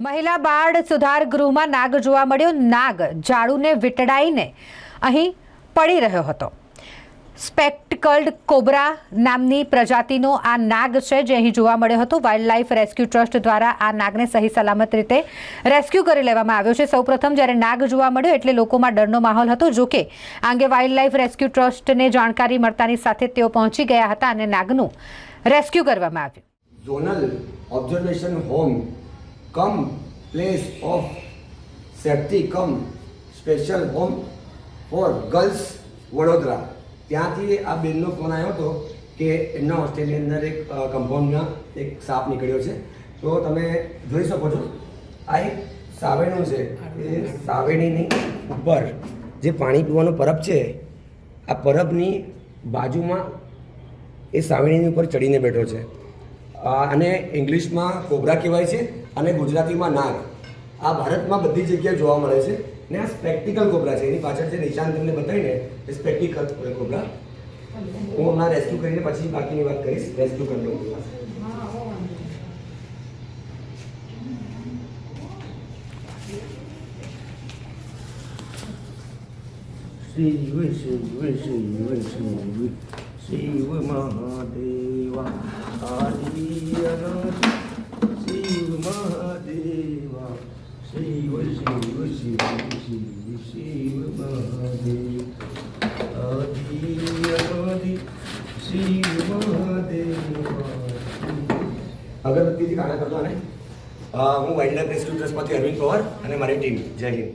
મહિલા બાળ સુધાર ગૃહમાં નાગ જોવા મળ્યો. નાગ ઝાડુને વીટડાઈને અહીં પડી રહ્યો હતો. સ્પેક્ટિકલ્ડ કોબરા નામની પ્રજાતિનો આ નાગ છે જે અહીં જોવા મળ્યો હતો. વાઇલ્ડ લાઇફ રેસ્ક્યુ ટ્રસ્ટ દ્વારા આ નાગને સહી સલામત રીતે રેસ્ક્યુ કરી લેવામાં આવ્યો છે. સૌપ્રથમ જ્યારે નાગ જોવા મળ્યો એટલે લોકોમાં ડરનો માહોલ હતો. જો કે આ અંગે વાઇલ્ડ લાઇફ રેસ્ક્યુ ટ્રસ્ટને જાણકારી મળતાની સાથે તેઓ પહોંચી ગયા હતા અને નાગનું રેસ્ક્યુ કરવામાં આવ્યું. Zonal observation home come place of safety cum special home for girls Vadodara. ત્યાંથી આ બેનનો ફોન આવ્યો હતો કે એમના હોસ્ટેલની અંદર એક કમ્પાઉન્ડમાં એક સાપ નીકળ્યો છે. તો તમે જોઈ શકો છો, આ એક સાવેણું છે. એ સાવેણીની ઉપર જે પાણી પીવાનો પરબ છે, આ પરબની બાજુમાં એ સાવેણીની ઉપર ચડીને બેઠો છે. અ, આને ઇંગ્લિશમાં કોબરા કહેવાય છે અને ગુજરાતીમાં નાગ. આ ભારતમાં બધી જગ્યાએ જોવા મળે છે ને આ સ્પેક્ટિકલ કોબરા છે. એની પાછળ જે નિશાન તમને બતાવીને એ સ્પેક્ટિકલ કોબરા. હું હમણાં રેસ્ક્યુ કરીને પછી બાકીની વાત કરીશ. રેસ્ક્યુ કરી લઉં. છું. શિવ શિવ શિવ શિવ શિવ મહાદેવા આદિ અનાદિ શિવ મહાદેવા શિવ શિવ શિવ શિવ મહાદેવ આદિ શિવ મહાદેવ અગરબત્તીથી કાણા કરતો અને હું વાઇલ્ડ લાઈફ રેસ્ક્યુ ટ્રસ્ટમાંથી અરવિંદ પવાર અને મારી ટીમ જય હિન્દ